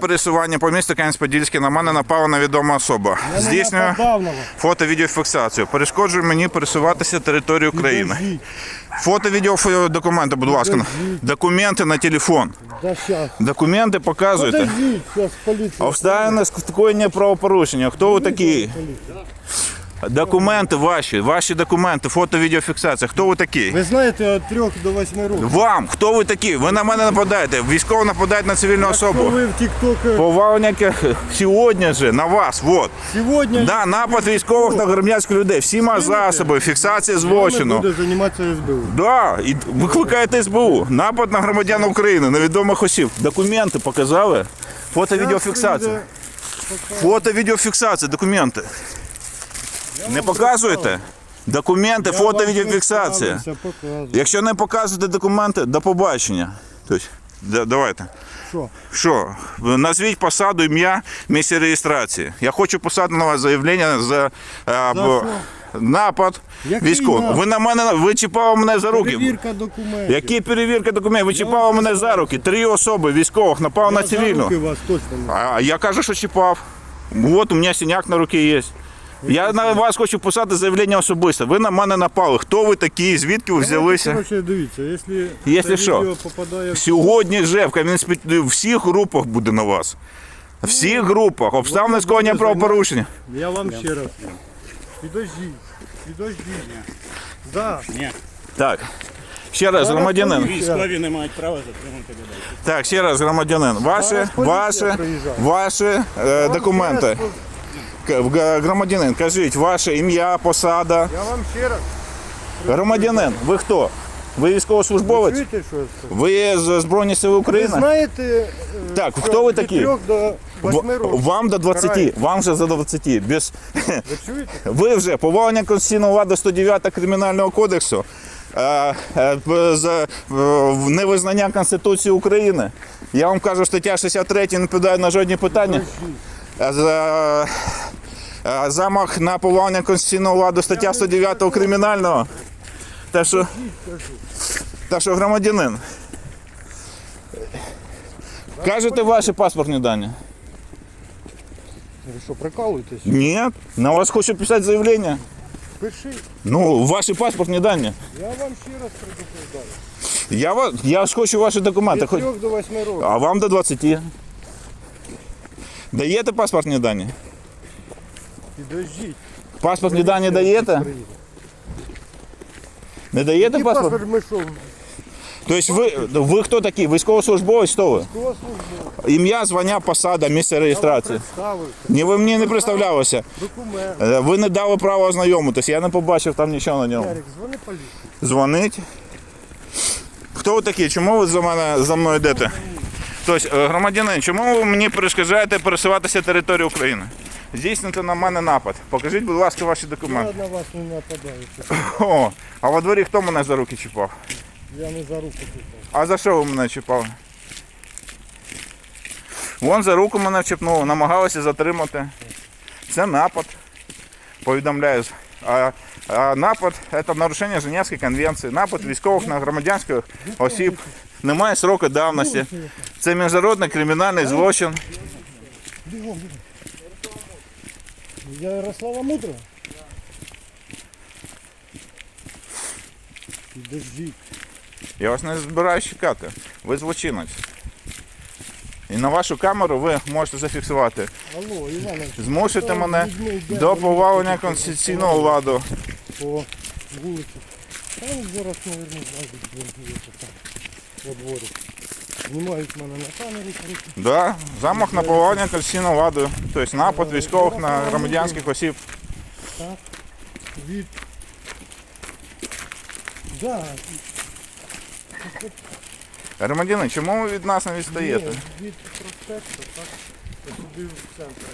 Пересування по місту Кам'янець-Подільський на мене напала невідома особа. Здійснює фото-відеофіксацію. Перешкоджує мені пересуватися територією України. Фото, відео, документи, будь ласка. Документи на телефон. Документи показуєте. Обставини скоєння правопорушення. Хто ви такі? Документи ваші, ваші документи, фото, відеофіксація. Хто ви такі? Ви знаєте, від 3 до 8 років. Вам, хто ви такі? Ви на мене нападаєте. Військово нападають на цивільну особу. ви в TikTok Повалення сьогодні же на вас. Вот. сьогодні Да, напад військових на громадянських людей. Всіма засоби, фіксація злочину. буде займатися СБУ. Да, і викликаєте СБУ. Напад на громадян України, невідомих осіб. Документи показали. Фото, відеофіксація. Фото, відеофіксація, документи. Не показуєте? Документи, фото, відеофіксація. Якщо не показуєте документи, до побачення. Тобто, да- давайте. Що? Що? Назвіть посаду, ім'я, місце реєстрації. Я хочу писати на вас заявлення за, е, бо- напад Який військовий. напад? Ви на мене ви чіпали мене за руки. Перевірка документів. Які перевірки документів? Ви чіпали мене за руки. Три особи військових напав на Я за руки цивільну. вас точно не. А я кажу, що чіпав. От у мене синяк на руці є. Я на вас хочу писати заявлення особисто. Ви на мене напали. Хто ви такі? Звідки ви взялися? Короче, дивіться, якщо, Якщо це що? відео попадає в Сьогодні вже в Кам'янець всіх групах буде на вас. В всіх групах. Обставини скоєння правопорушення. Я вам ще раз. Підождіть. Підождіть. Да. Так. Ще раз, громадянин. Військові не мають права затримати людей. Так, ще раз, громадянин. Ваші, Зараз поліція ваші, приїжджає. ваші е, документи. Г- Громадянин, кажіть, ваше ім'я, посада. Я вам ще раз. Громадянин, ви хто? Ви військовослужбовець? Чуєте, що? Ви з Збройні Сили Ви знаєте, е, Так, що хто ви від такі? 3 до 8 В- років. Вам до 20, Караєте. вам вже за 20. Без... Ви чуєте? Ви вже повалення конституційного ладу 109 Кримінального кодексу, е, е, за е, невизнання Конституції України. Я вам кажу, стаття 63 не відповідає на жодні питання. Е, За, замах на повалення конституційного ладу стаття 109 кримінального. Та що, та що громадянин. Кажете ваші паспортні дані? Ви що, прикалуєтесь? Ні, на вас хочу писати заявлення. Пишіть. Ну, ваші паспортні дані. Я вам ще раз предупреждаю. Я, ва- я ж хочу ваші документи. Від Хоч... 3 до 8 років. А вам до 20. Даєте паспортні дані? Підождіть. Паспортні дані даєте? Не даєте Який паспорт? паспорт ми що? Тобто ви, ви хто такий? Військовослужбовець, хто ви? Службу? Ім'я, звання, посада, місце реєстрації. Ні, ви мені не представлялися. Документ. Е, Ви не дали право ознайомитись, я не побачив там нічого на ньому. Ярик, дзвони поліції. Дзвонить. Хто ви такі? Чому ви за мене за мною йдете? Тобто, е, громадянин, чому ви мені перешкоджаєте пересуватися територією України? Здійснити на мене напад. Покажіть, будь ласка, ваші Я документи. на вас не нападаю. О, а во дворі хто мене за руки чіпав? Я не за руку тут. А за що ви мене чіпали? Вон за руку мене чіпнули, намагалися затримати. Це напад. Повідомляю. А, а напад це нарушення Женевської конвенції. Напад військових на громадянських осіб. Немає сроку давності. Це міжнародний кримінальний злочин. Ярослава Мудрого? Підождіть. Я вас не збираюсь чекати. Ви злочинець. І на вашу камеру ви можете зафіксувати. Алло, Іванович. Змусите мене до повалення конституційного ладу. По вулиці. Там зараз, мабуть, знайдуть двері там. Во дворі. Знімають мене на камері. Да, замах на повалення конституційного ладу, тобто напад військових на громадянських осіб. Так. Від. Да. Громадяни, чому ви від нас не відстаєте? Ні, від проспекту, так. сюди в центр.